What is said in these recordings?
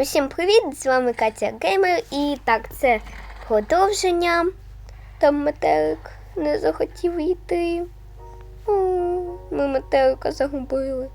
Усім привіт! З вами Катя Геймер. І так, це продовження. Там метелик не захотів йти. Ми метелика загубили.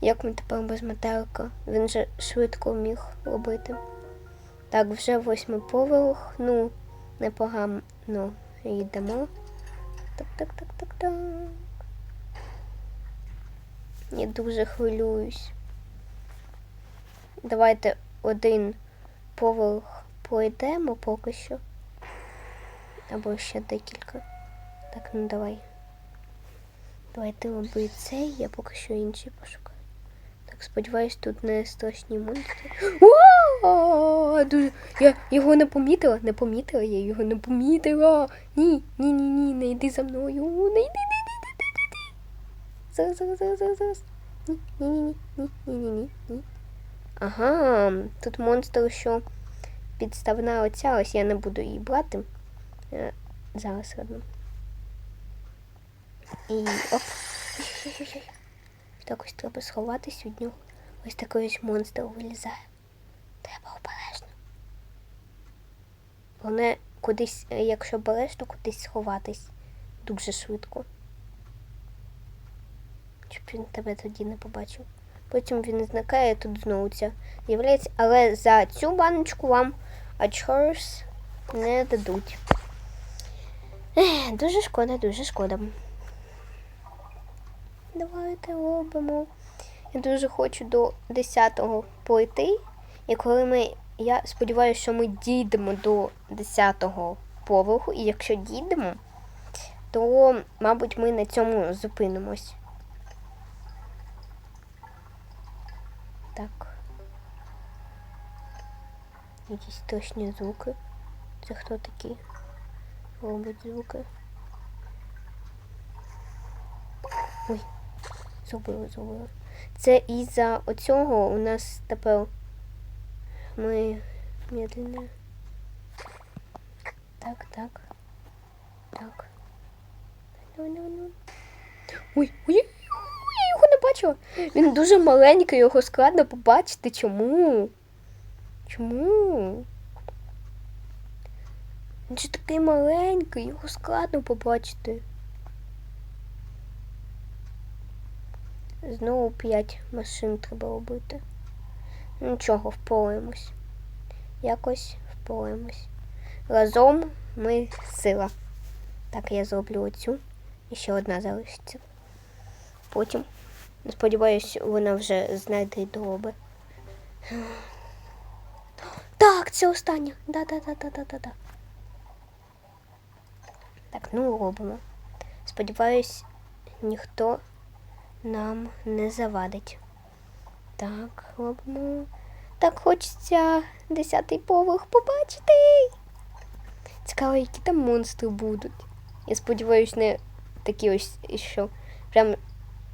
Як ми тепер без метелика? Він же швидко міг робити. Так, вже восьмий поверх. Ну, непогано йдемо. Так, так, так, так, так. Я дуже хвилююсь. Давайте один поверх пройдемо поки що. Або ще декілька. Так, ну давай. Давай ти роби цей, я поки що інший пошукаю. Так, сподіваюсь, тут не страшні монстри. О, дуже. Я його не помітила, не помітила, я його не помітила. Ні, ні, ні, ні, не йди за мною. Не йди, не йди, не йди, не йди. Зараз, зараз, зараз, зараз. Ні, ні, ні, ні, ні, ні, ні, ні. Ага, тут монстр, що підставна оця, ось я не буду її брати. Е, Зараз одну. І оп. Так ось треба сховатись від нього. Ось такий ось монстр вилізає. Треба обережно. Головне кудись, е, якщо береш, то кудись сховатись дуже швидко. Щоб він тебе тоді не побачив. Потім він зникає, тут знову ця з'являється. Але за цю баночку вам очорс не дадуть. Ех, дуже шкода, дуже шкода. Давайте робимо. Я дуже хочу до 10-го пройти. І коли ми. Я сподіваюся, що ми дійдемо до 10-го поверху, і якщо дійдемо, то, мабуть, ми на цьому зупинимось. Так. Якісь точні звуки. Це хто такі? Робить звуки. Ой, зробили, зробили. Це із-за оцього у нас тепер ми медленно. Так, так. Так. Ну, ну, ну. Ой, ой, бачила. Він дуже маленький, його складно побачити. Чому? Чому? Він же такий маленький, його складно побачити. Знову п'ять машин треба робити. Нічого, впораємось. Якось впораємось. Разом ми сила. Так, я зроблю оцю. І ще одна залишиться. Потім. Сподіваюсь, вона вже знайде і дороби. Так, це остання. Да-да-да-да-да-да. Так, ну робимо. Сподіваюсь, ніхто нам не завадить. Так, робимо. Так хочеться десятий поверх побачити. Цікаво, які там монстри будуть. Я сподіваюся, не такі ось, що прям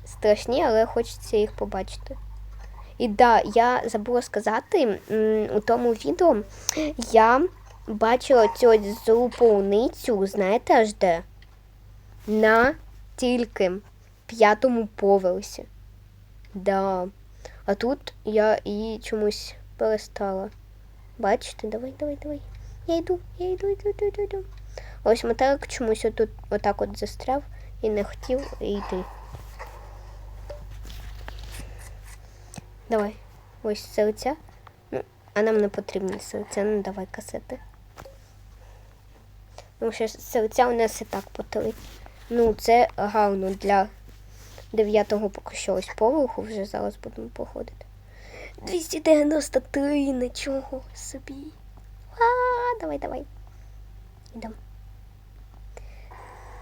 страшні, але хочеться їх побачити. І да, я забула сказати, у тому відео я бачила цю злу знаєте аж де? На тільки п'ятому поверсі. Да. А тут я її чомусь перестала. Бачите, давай, давай, давай. Я йду, я йду, йду, йду, йду, йду. Ось метелик чомусь отут отак от застряв і не хотів йти. Давай. Ось серця. Ну, а нам не потрібні серця, ну давай касети. Тому що серця у нас і так по. Ну, це гарно для дев'ятого поки що ось поверху, вже зараз будемо походити. 293, нічого собі. А, давай, давай. Йдемо.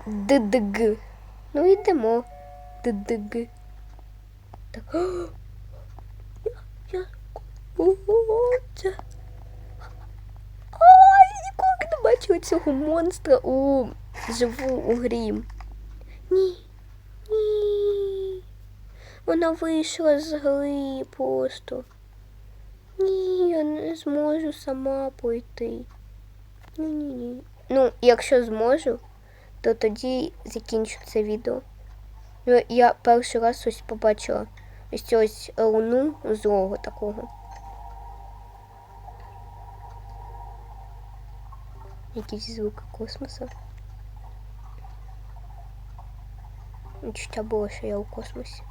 ДДГ. Ну йдемо. ДДГ. Так. О, я, я, ого, це. Ай, ніколи не бачила цього монстра у живу у грі. Ні. Ні. Вона вийшла з гри просто. Ні, я не зможу сама пройти. Ні, ні, ні. Ну, якщо зможу, то тоді закінчу це відео. Ну, я перший раз ось побачила ось ось луну злого такого. якісь звуки космосу. Відчуття було, що я у космосі.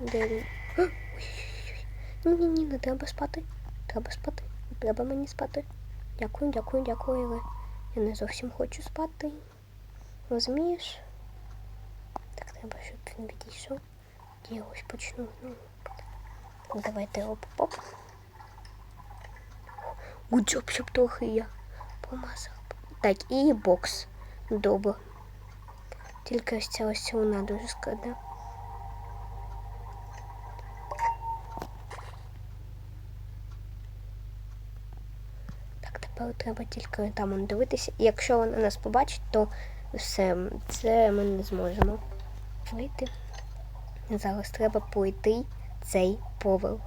Де він? А! Ой-ой-ой. Ні, ні, ні, не треба спати. Треба спати. Не треба мені спати. Дякую, дякую, дякую, але я не зовсім хочу спати. Розумієш? Так треба, щоб він відійшов. Я ось почну. Ну, давайте оп-оп. Гудзьоп, щоб трохи я Помазав. Так, і бокс. Добре. Тільки ось ця ось вона дуже складна. Так, тепер треба тільки там дивитися. Якщо вона нас побачить, то все, це ми не зможемо вийти. Зараз треба пройти цей поверх.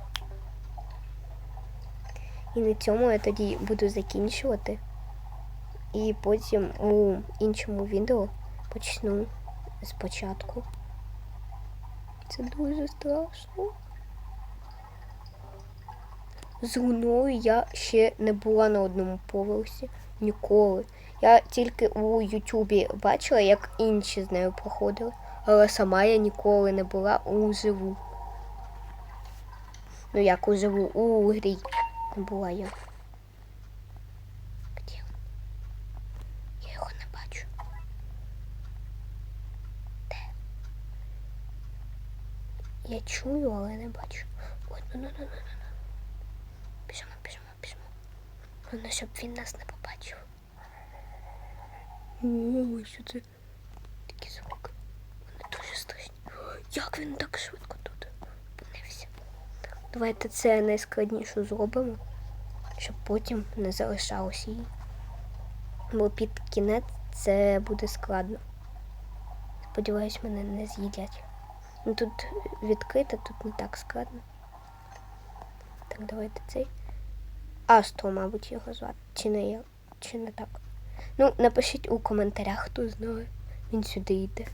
І на цьому я тоді буду закінчувати. І потім у іншому відео почну спочатку. Це дуже страшно. З луною я ще не була на одному поверсі ніколи. Я тільки у Ютубі бачила, як інші з нею проходили, але сама я ніколи не була у живу. Ну як у живу, у грі була я. Де? він? Я його не бачу. Де? Я чую, але не бачу. Ой, ну ну ну ну ну. Біжимо, біжимо, біжимо. Головне, щоб він нас не побачив. О, що це? Такі звуки. Вони дуже страшні. Як він так швидко тут опинився? Давайте це найскладніше зробимо, щоб потім не залишалося її. Бо під кінець це буде складно. Сподіваюсь, мене не з'їдять. Ну тут відкрито, тут не так складно. Так, давайте цей. Астро, мабуть, його звати. Чи не чи не так. Ну, напишіть у коментарях, хто знає. Він сюди йде.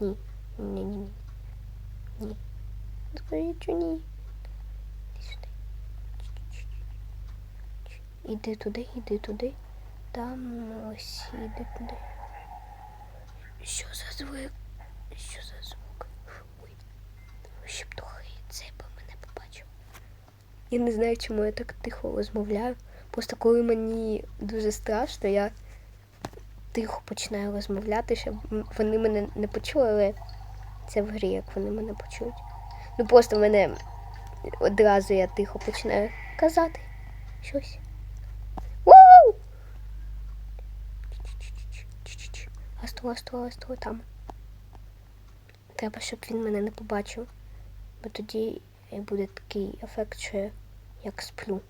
Ні. Ні, ні. Скажіть, ні. Іди туди, іди туди. Там ось іди туди. Що за звук? Що за звук? Щоб трохи цей би мене побачив. Я не знаю, чому я так тихо розмовляю. Просто коли мені дуже страшно, я тихо починаю розмовляти, щоб вони мене не почули, але це в грі, як вони мене почують. Ну просто мене одразу я тихо починаю казати щось. Ч-ч-ч-ч-ч-ч. Астро, астро, астро там. Треба, щоб він мене не побачив. Бо тоді буде такий ефект, що як сплю.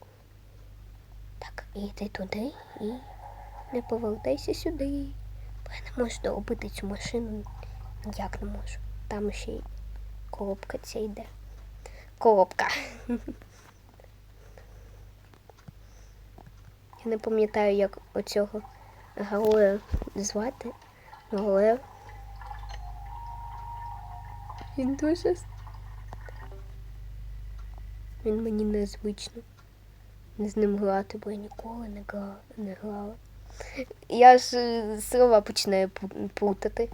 Так, іди туди і не повертайся сюди. Бо я не можу доробити цю машину. Ніяк не можу. Там ще й коробка ця йде. Коробка. Я не пам'ятаю, як оцього героя звати, але він дуже він мені незвично. з ним грати, бо я ніколи не грала. Не грала. Я ж е, слова починаю плутати.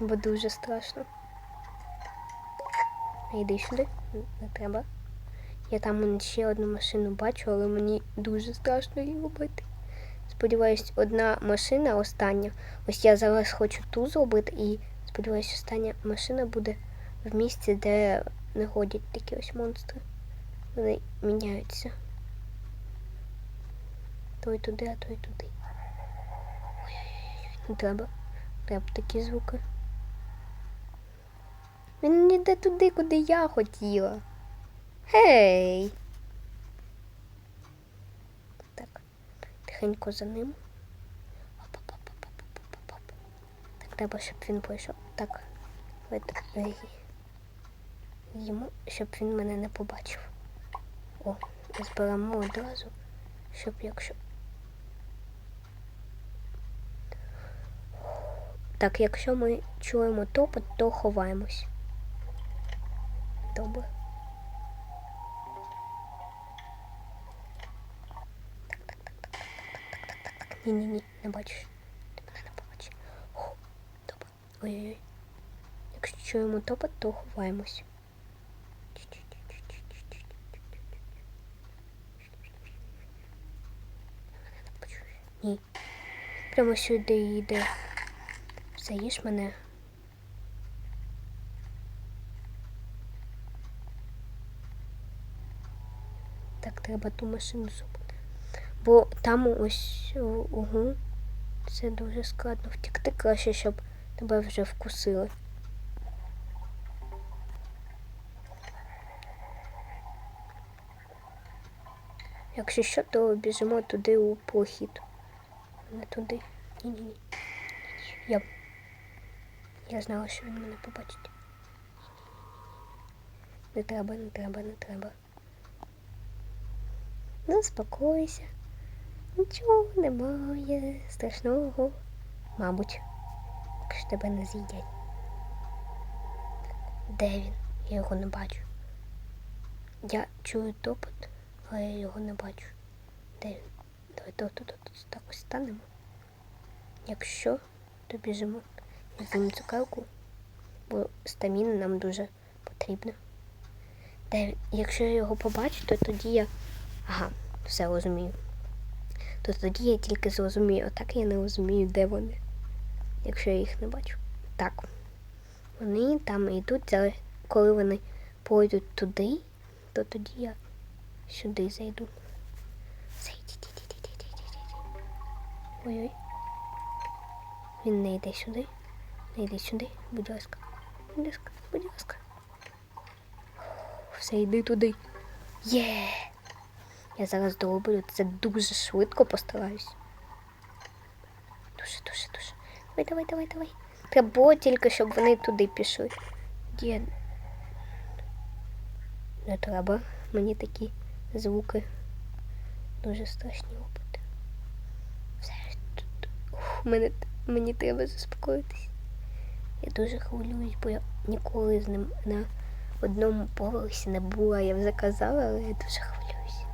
Бо дуже страшно. Йди сюди, не треба. Я там ще одну машину бачу, але мені дуже страшно її робити. Сподіваюсь, одна машина остання. Ось я зараз хочу ту зробити і сподіваюсь, остання машина буде в місці, де не ходять такі ось монстри. Вони міняються. Той туди, а той туди. Ой-ой-ой, не треба. Треба такі звуки. Він не йде туди, куди я хотіла. Гей. Так, тихенько за ним. Так, треба, щоб він пройшов. Так, ей, йому, щоб він мене не побачив. О, зберемо одразу, щоб якщо. Так, якщо ми чуємо топот, то ховаємось. Добре. Ні-ні-ні, не бачиш. Ти мене не побачиш. Добре. Ой-ой-ой. Якщо чуємо топот, то ховаємось. Мене не почує. Ні. Прямо сюди йде. Все, їж мене. Так, треба ту машину зупинити. Бо там ось угу. Це дуже складно втікти краще, щоб тебе вже вкусили. Якщо що, то біжимо туди у прохід. Не туди. Ні-ні-ні. Я, я знала, що він мене побачить. Не треба, не треба, не треба. Заспокойся. Нічого немає страшного. Мабуть, якщо тебе не з'їдять. Де він? Я його не бачу. Я чую топот, але я його не бачу. Де він? Давай тут, тут, тут так ось станемо. Якщо, то біжимо. Візьмемо цукерку, бо стаміна нам дуже потрібна. Де? Якщо я його побачу, то тоді я. Ага, все розумію. То тоді я тільки зрозумію, а так я не розумію, де вони, якщо я їх не бачу. Так. Вони там йдуть, але коли вони пойдуть туди, то тоді я сюди зайду. Ой-ой. Він не йде сюди. Не йде сюди, будь ласка. Будь ласка, будь ласка. Все, йди туди. Є! Я зараз дороблю це дуже швидко постараюсь. Дуже, дуже, дуже. Давай, давай, давай, давай. Треба тільки, щоб вони туди пішли. Є. Не треба. Мені такі звуки дуже страшні робити. Мене, мені треба заспокоїтись. Я дуже хвилююсь, бо я ніколи з ним на одному поверсі не була. Я вже казала, але я дуже хвилююсь.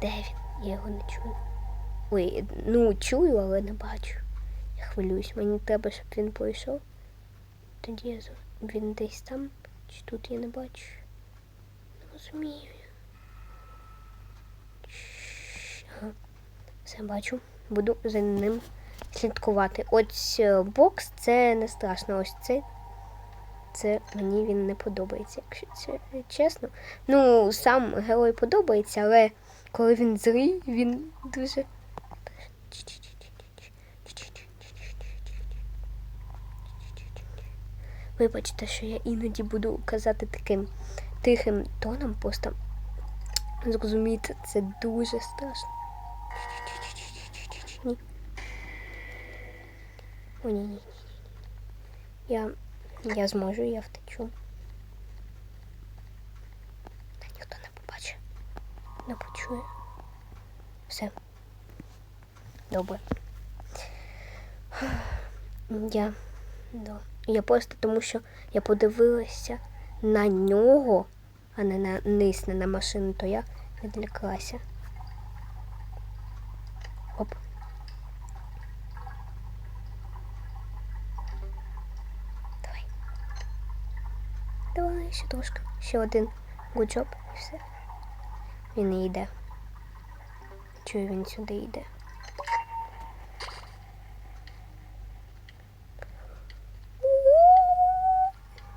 Де він? Я його не чую. Ой, ну чую, але не бачу. Я хвилююсь. Мені треба, щоб він пройшов. Тоді я він десь там, чи тут я не бачу. Не розумію. Все бачу. Буду за ним слідкувати. Ось е, бокс це не страшно. Ось це. Це мені він не подобається, якщо це чесно. Ну, сам герой подобається, але коли він зрий, він дуже. Вибачте, що я іноді буду казати таким тихим тоном, просто зрозуміти, це дуже страшно. Ні. О, ні, ні, ні. Я, я зможу, я втечу. Та ніхто не побачить, не почує. Все. Добре. Я, да. я просто тому, що я подивилася на нього, а не на низ, не на машину, то я відліклася. Оп. Давай. Давай ще трошки. Ще один гуджоп і все. Він не йде. Чую, він сюди йде.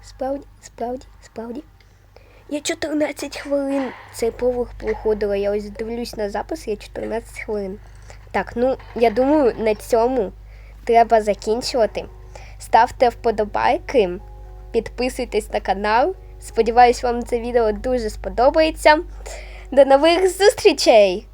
Справді, справді, справді. Я 14 хвилин цей поверх проходила. Я ось дивлюсь на запис, я 14 хвилин. Так, ну я думаю, на цьому треба закінчувати. Ставте вподобайки, підписуйтесь на канал. Сподіваюсь, вам це відео дуже сподобається. До нових зустрічей!